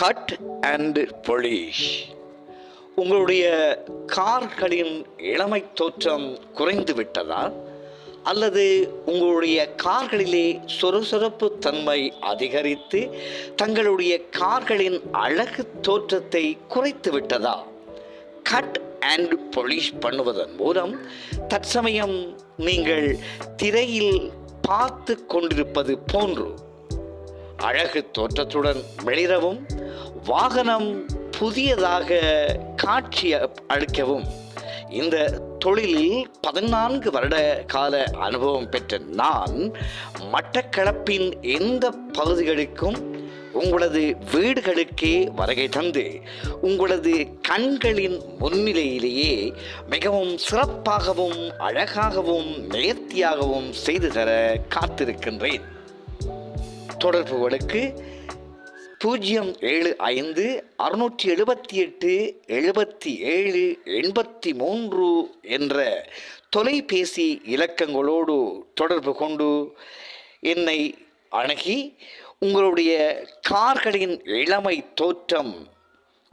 Cut and polish உங்களுடைய கார்களின் இளமை தோற்றம் குறைந்து விட்டதா அல்லது உங்களுடைய கார்களிலே சொரசொரப்பு தன்மை அதிகரித்து தங்களுடைய கார்களின் அழகு தோற்றத்தை குறைத்து விட்டதா? கட் அண்ட் பொலிஷ் பண்ணுவதன் மூலம் தற்சமயம் நீங்கள் திரையில் பார்த்து கொண்டிருப்பது போன்று அழகு தோற்றத்துடன் வெளிரவும் வாகனம் புதியதாக காட்சி அளிக்கவும். இந்த தொழிலில் பதினான்கு வருட கால அனுபவம் பெற்ற நான் மட்டக்களப்பின் எந்த பகுதிகளுக்கும் உங்களது வீடுகளுக்கே வருகை தந்து உங்களது கண்களின் முன்னிலையிலேயே மிகவும் சிறப்பாகவும் அழகாகவும் நேர்த்தியாகவும் செய்து தர காத்திருக்கின்றேன். தொடர்புகளுக்கு பூஜ்ஜியம் ஏழு ஐந்து அறுநூற்றி எழுபத்தி எட்டு எழுபத்தி ஏழு எண்பத்தி மூன்று என்ற தொலைபேசி இலக்கங்களோடு தொடர்பு கொண்டு என்னை அணுகி உங்களுடைய கார்களின் இளமை தோற்றம்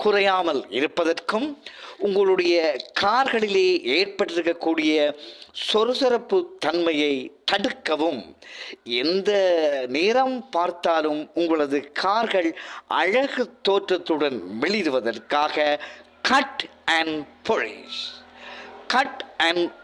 குறையாமல் இருப்பதற்கும் உங்களுடைய கார்களிலே ஏற்பட்டிருக்கக்கூடிய சொரசொரப்பு தன்மையை தடுக்கவும். எந்த நேரம் பார்த்தாலும் உங்களது கார்கள் அழகு தோற்றத்துடன் வெளியிடுவதற்காக cut and polish cut and